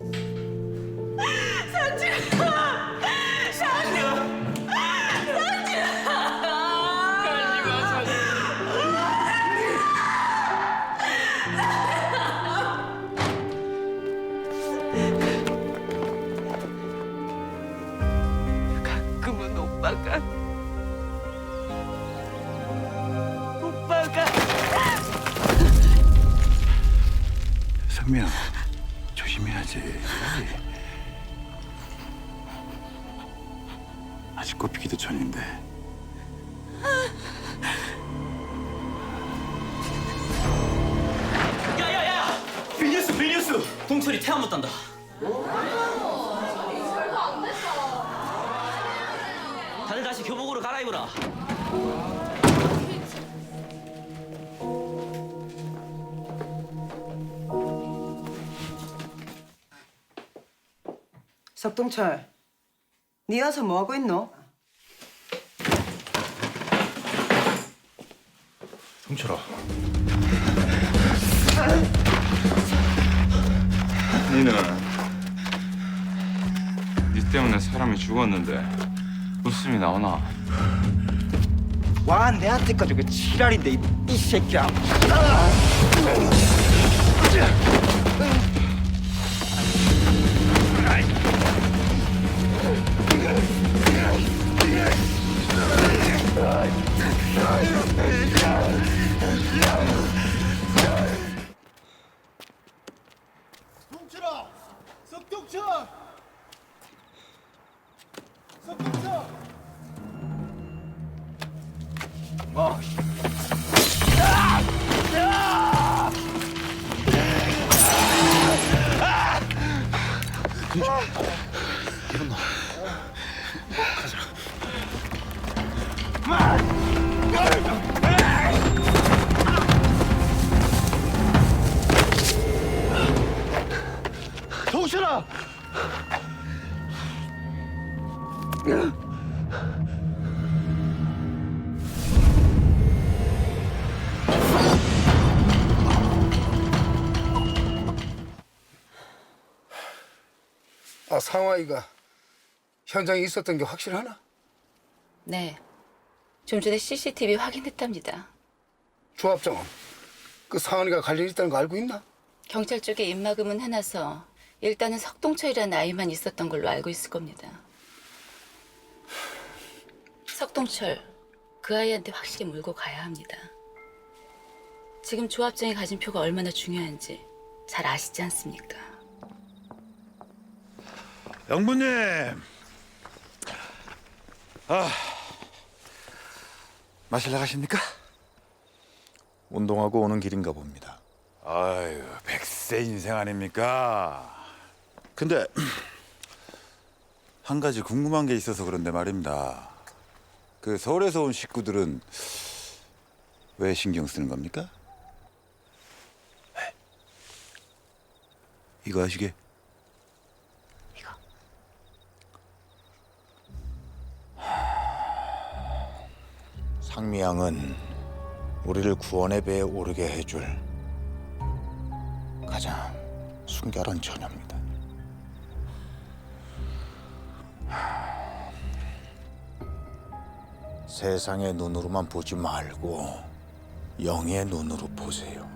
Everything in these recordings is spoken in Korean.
가 조심해야지. 아직 꼽히기도 전인데. 야야야! 비뉴스 비뉴스! 동철이 태안 못한다. 다들 다시 교복으로 갈아입으라. 석동철 네 와서 뭐 하고 있노? 동철아. 니는 니 때문에 사람이 죽었는데 웃음이 나오나? 와 내한테까지 그 지랄인데 이, 이 새끼야 동철아! 아, 상화이가 현장에 있었던 게 확실하나? 네. 좀 전에 CCTV 확인했답니다. 조합장은 그 상환이가 관련 있다는 거 알고 있나? 경찰 쪽에 입막음은 해놔서 일단은 석동철이라는 아이만 있었던 걸로 알고 있을 겁니다. 석동철, 그 아이한테 확실히 물고 가야 합니다. 지금 조합장이 가진 표가 얼마나 중요한지 잘 아시지 않습니까? 영부님. 아. 마실 나가십니까? 운동하고 오는 길인가 봅니다. 아유, 백세 인생 아닙니까? 근데 한 가지 궁금한 게 있어서 그런데 말입니다. 그 서울에서 온 식구들은 왜 신경 쓰는 겁니까? 네. 이거 아시게? 상미양은 우리를 구원의 배에 오르게 해줄 가장 순결한 처녀입니다. 세상의 눈으로만 보지 말고 영의 눈으로 보세요.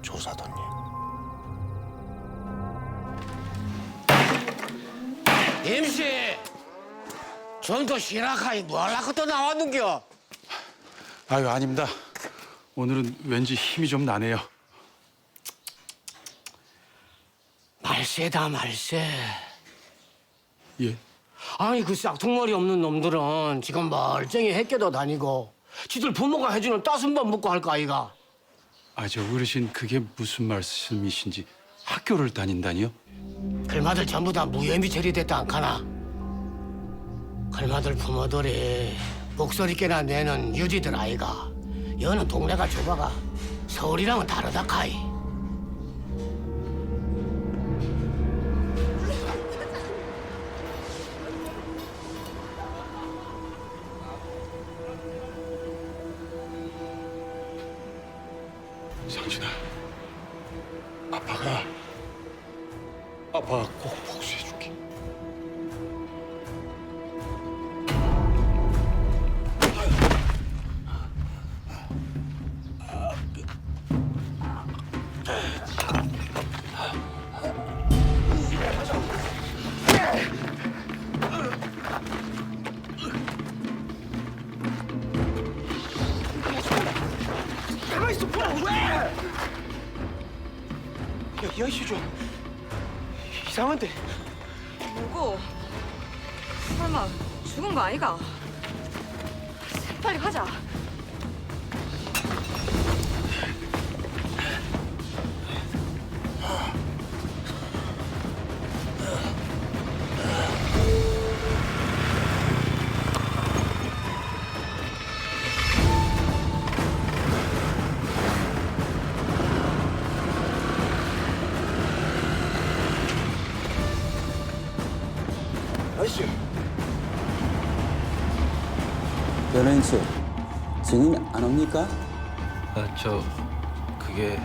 조사단님. 임씨! 전도 시라카이 뭐하려고 또 나왔는겨? 아유 아닙니다. 오늘은 왠지 힘이 좀 나네요. 말세다 말세. 예. 아니 그 싹퉁머리 없는 놈들은 지금 멀쩡히 해껴도 다니고 지들 부모가 해주는 따순 밥 먹고 할 거 아이가? 아 저 어르신 그게 무슨 말씀이신지 학교를 다닌다니요? 글마들 전부 다 무혐의 처리됐다 않카나? 긁어들 부모들이 목소리께나 내는 유지들 아이가 여는 동네가 좁아가 서울이랑은 다르다 카이. 상진아 아빠가 아빠가 꼭 있어 보라고 왜? 야, 야 시주 이상한데 뭐고? 설마 죽은 거 아이가? 빨리 가자. 씨, 증인 안 옵니까? 아, 저 그게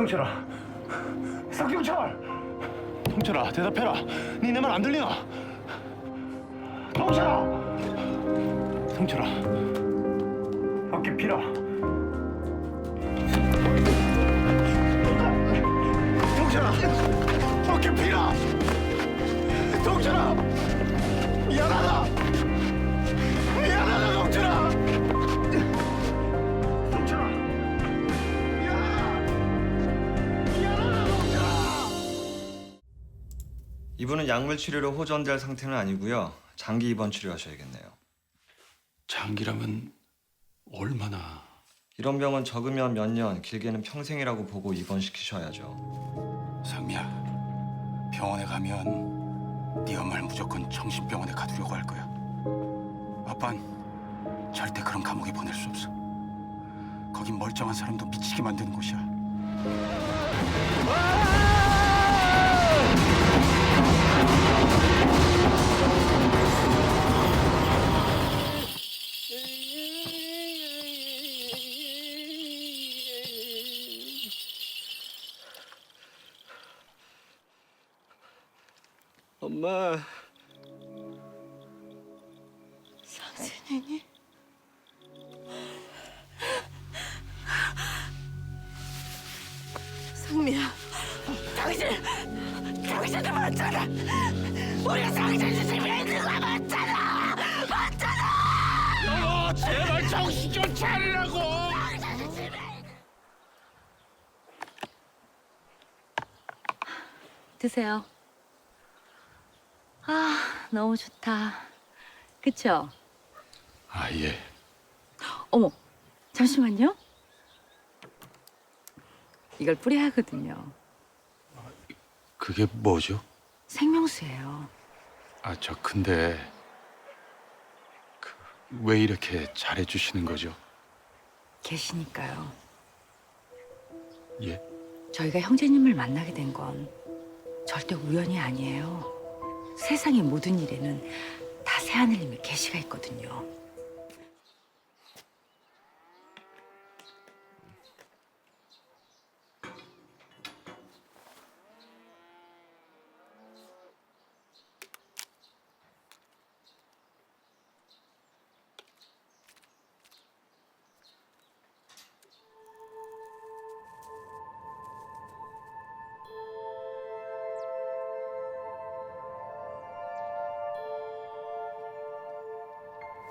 동철아 쌍경철 동철아 대답해라. 니내 말 안 들리나? 동철아 동철아 어깨 피라. 동철아 어깨 피라. 동철아 미안하다 이분은 약물 치료로 호전될 상태는 아니고요. 장기 입원 치료하셔야겠네요. 장기라면 얼마나? 이런 병은 적으면 몇 년, 길게는 평생이라고 보고 입원시키셔야죠. 상미야, 병원에 가면 네 엄마를 무조건 정신병원에 가두려고 할 거야. 아빤 절대 그런 감옥에 보낼 수 없어. 거긴 멀쩡한 사람도 미치게 만드는 곳이야. 엄마 상진이니? 상미야, 당신, 당신도 맞잖아. 우리 상진이 집에 있는 거 맞잖아. 맞잖아. 너 제발 정신 좀 차리라고 드세요. 아, 너무 좋다. 그쵸? 아 예. 어머, 잠시만요. 이걸 뿌려야 하거든요. 그게 뭐죠? 생명수예요. 아 저 근데 그, 왜 이렇게 잘해 주시는 거죠? 계시니까요. 예? 저희가 형제님을 만나게 된 건 절대 우연이 아니에요. 세상의 모든 일에는 다 새하늘님의 계시가 있거든요.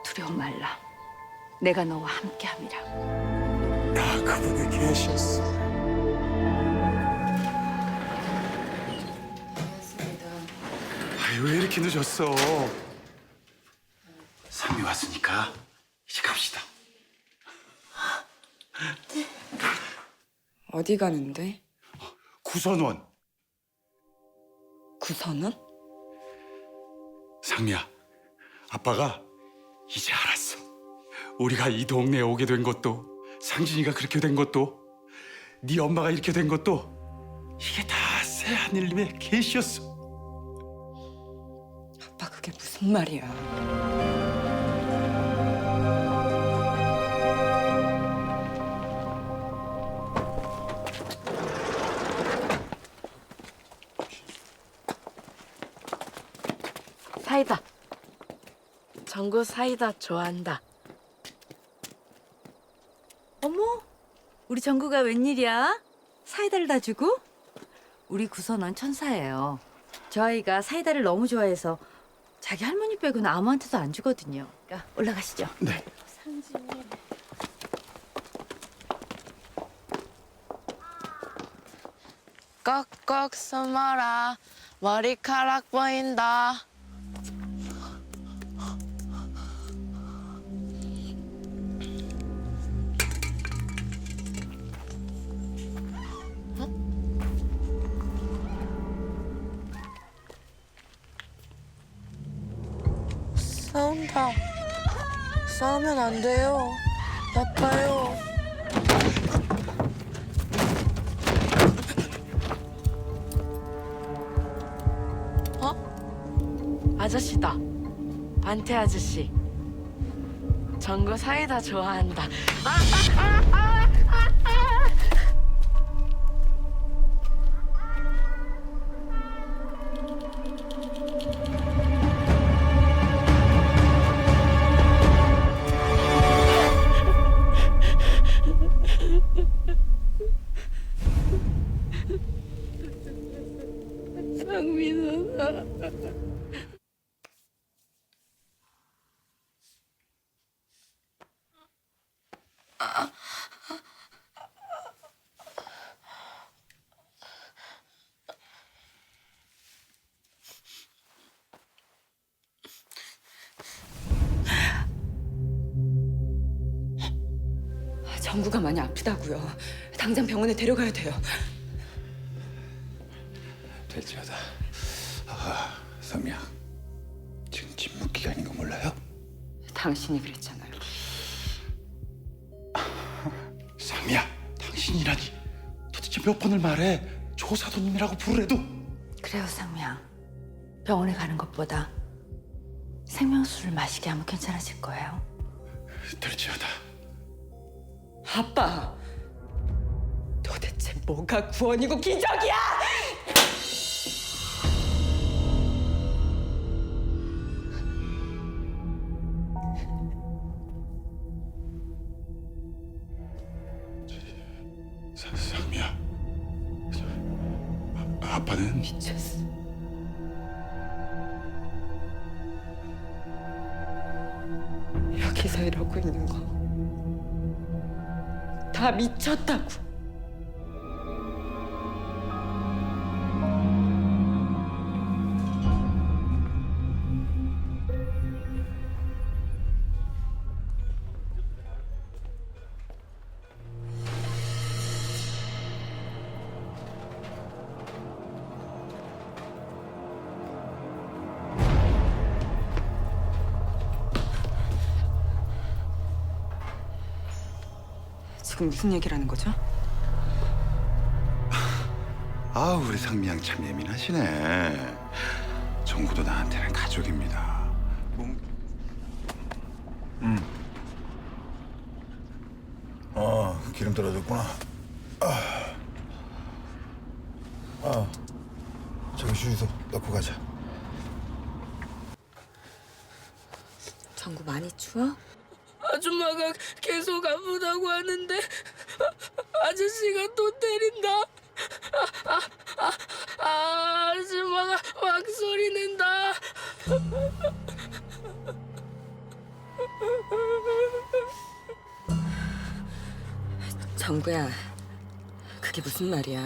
두려움 말라. 내가 너와 함께함이라. 나 그분이 계셨어. 아유 왜 이렇게 늦었어? 상미 왔으니까 이제 갑시다. 어디 가는데? 구선원 구선은? 상미야, 아빠가 이제 알았어. 우리가 이 동네에 오게 된 것도, 상진이가 그렇게 된 것도, 네 엄마가 이렇게 된 것도 이게 다 새 하늘님의 계시였어. 아빠 그게 무슨 말이야? 전구 사이다 좋아한다. 어머, 우리 정구가 웬일이야? 사이다를 다 주고? 우리 구선원 천사예요. 저 아이가 사이다를 너무 좋아해서 자기 할머니 빼고는 아무한테도 안 주거든요. 그러니까 올라가시죠. 네. 꺽꺽 숨어라. 머리카락 보인다. 싸운다. 싸우면 안 돼요. 나빠요. 어? 아저씨다. 반태 아저씨. 전구 사이다 좋아한다. 정구가 많이 아프다고요. 당장 병원에 데려가야 돼요. 될지어다. 아, 상미야. 지금 침묵 기간인 거 몰라요? 당신이 그랬잖아요. 상미야, 당신이라니. 도대체 몇 번을 말해? 조사도님이라고 부르래도. 그래요, 상미야. 병원에 가는 것보다 생명수를 마시게 하면 괜찮아질 거예요. 될지어다. 아빠, 도대체 뭐가 구원이고 기적이야? 사- 상미야. 아, 아빠는 미쳤어. 여기서 이러고 있는 거 다 미쳤다고. 지금 무슨 얘기를 하는 거죠? 아, 우리 상미 양 참 예민하시네. 정구도 나한테는 가족입니다. 뭐, 어, 기름 떨어졌구나. 아, 아, 저기 주유소 넣고 가자. 정구 많이 추워? 아줌마가 계속 아프다고 하는데 아저씨가 또 때린다. 아, 아, 아, 아, 아줌마가 막 소리 낸다. 정구야, 그게 무슨 말이야?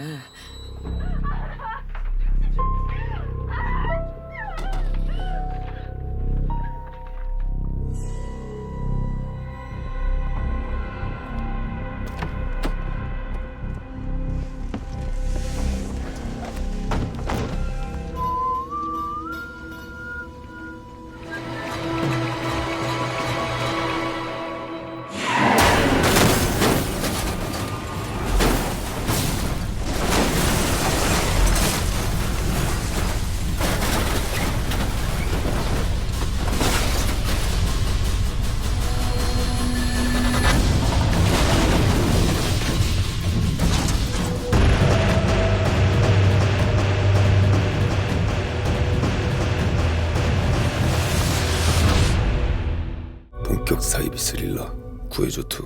autour.